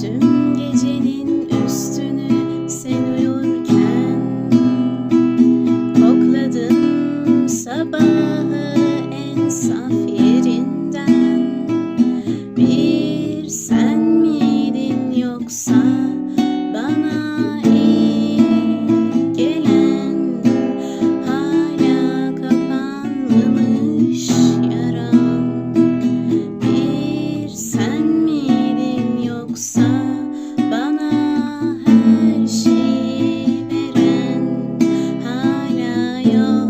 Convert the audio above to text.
Tüm gecenin üstünü sen uyurken sabahı en saf yerinden. Bir sen miydin yoksa 有